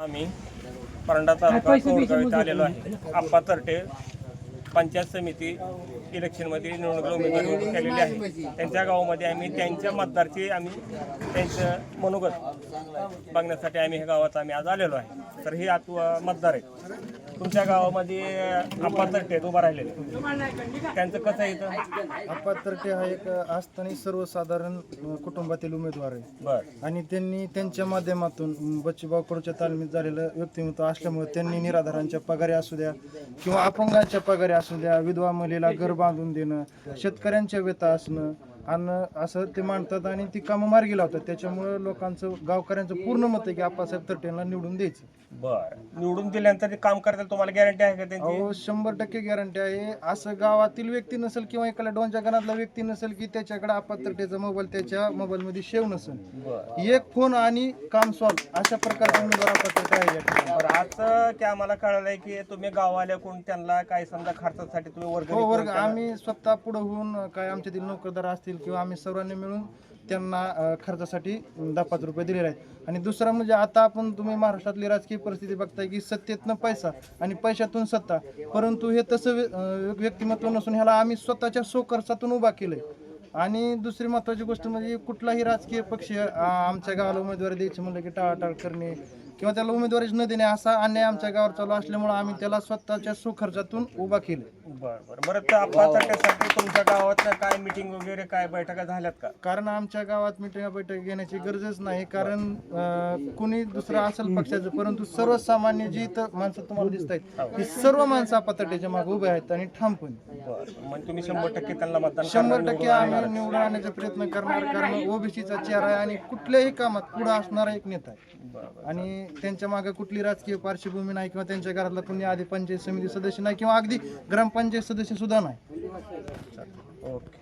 आम्ही परंडा तालुका कोरगाव इथं आलेलो आहे. आप्पा तरटे पंचायत समिती इलेक्शनमध्ये निवडणूक उमेदवारी केलेली आहे. त्यांच्या गावामध्ये आम्ही त्यांच्या मतदारची आम्ही त्यांचं मनोगत बघण्यासाठी आम्ही ह्या गावात आम्ही आज आलेलो आहे. तर हे आतू मतदार आहेत. तुमच्या गावामध्ये आप्पा तरटे आहेत उभा राहिलेले त्यांचं कसं आहे इथं? आप्पा तरटे हा एक असताना सर्वसाधारण कुटुंबातील उमेदवार आहे. बरं. आणि त्यांनी त्यांच्या माध्यमातून बच्चूभाऊ कडूच्या तालमीत झालेलं व्यक्तिमत्व असल्यामुळे त्यांनी निराधारांच्या पगारी असू द्या किंवा अपंगांच्या पगारी असू द्या विधवा महिलेला घर बांधून देणं शेतकऱ्यांच्या व्यथा असणं आणि असं ते मांडतात आणि ती कामं मार्गी लावतात. त्याच्यामुळे लोकांचं गावकऱ्यांचं पूर्ण मत आहे की आप्पासाहेब तरटेंना निवडून द्यायचं. बरं. निवडून दिल्यानंतर ते काम करतील तुम्हाला गॅरंटी आहे का त्यांची? अहो शंभर टक्के गॅरंटी आहे. असं गावातील व्यक्ती नसेल किंवा एखाद्या दोनच्या घरातला व्यक्ती नसेल की त्याच्याकडे अपात्रतेचा मोबाईल त्याच्या मोबाईलमध्ये सेव्ह नसेल. एक फोन आणि काम सॉल्व अशा प्रकारचा उमेदवार आहे आज की आम्हाला कळलंय की तुम्ही गावाल्या कोण त्यांना काय समजा खर्चासाठी तुम्ही वर्ग हो वर्ग आम्ही स्वतः पुढे होऊन काय आमच्यातील नोकरदार असतील किंवा आम्ही सर्वांनी मिळून त्यांना अ, खर्चासाठी दहा पाच रुपये दिलेले आहेत. आणि दुसरं म्हणजे आता आपण तुम्ही महाराष्ट्रातली राजकीय परिस्थिती बघताय की सत्तेतनं पैसा आणि पैशातून सत्ता. परंतु हे तसं व्य- अ, व्यक्तिमत्व नसून ह्याला आम्ही स्वतःच्या स्वखर्चातून उभा केलंय. आणि दुसरी महत्वाची गोष्ट म्हणजे कुठलाही राजकीय पक्ष आ, आमच्या गावाला उमेदवारी द्यायची म्हणलं की टाळाटाळ करणे किंवा त्याला उमेदवारीच न देणे असा अन्याय आमच्या गावावर चालू असल्यामुळे आम्ही त्याला स्वतःच्या स्वखर्चातून उभा केलं. बरं बरं. बरं तर आपल्यासाठी तुमच्या गावात काय मिटिंग वगैरे काय बैठका झाल्यात का? कारण आमच्या गावात मिटिंग बैठक घेण्याची गरजच नाही. कारण अं, कुणी दुसरं असेल पक्षाचं परंतु सर्वसामान्य जी इथं माणसं तुम्हाला दिसत आहेत ही सर्व माणसं पातळीच्या मागे उभे आहेत आणि ठामपणे. बरं मग तुम्ही शंभर टक्के त्यांना मतदान शंभर टक्के आम्ही. निवडून आणण्याचा प्रयत्न करणार कारण ओबीसीचा चेहरा आहे आणि कुठल्याही कामात पुढे असणारा एक नेता आहे. बरं आणि त्यांच्या मागे कुठली राजकीय पार्श्वभूमी नाही किंवा त्यांच्या घरातला कुणी आधी पंचायत समिती सदस्य नाही किंवा अगदी ग्रामपंचायत सदस्य सुद्धा नाही. ओके.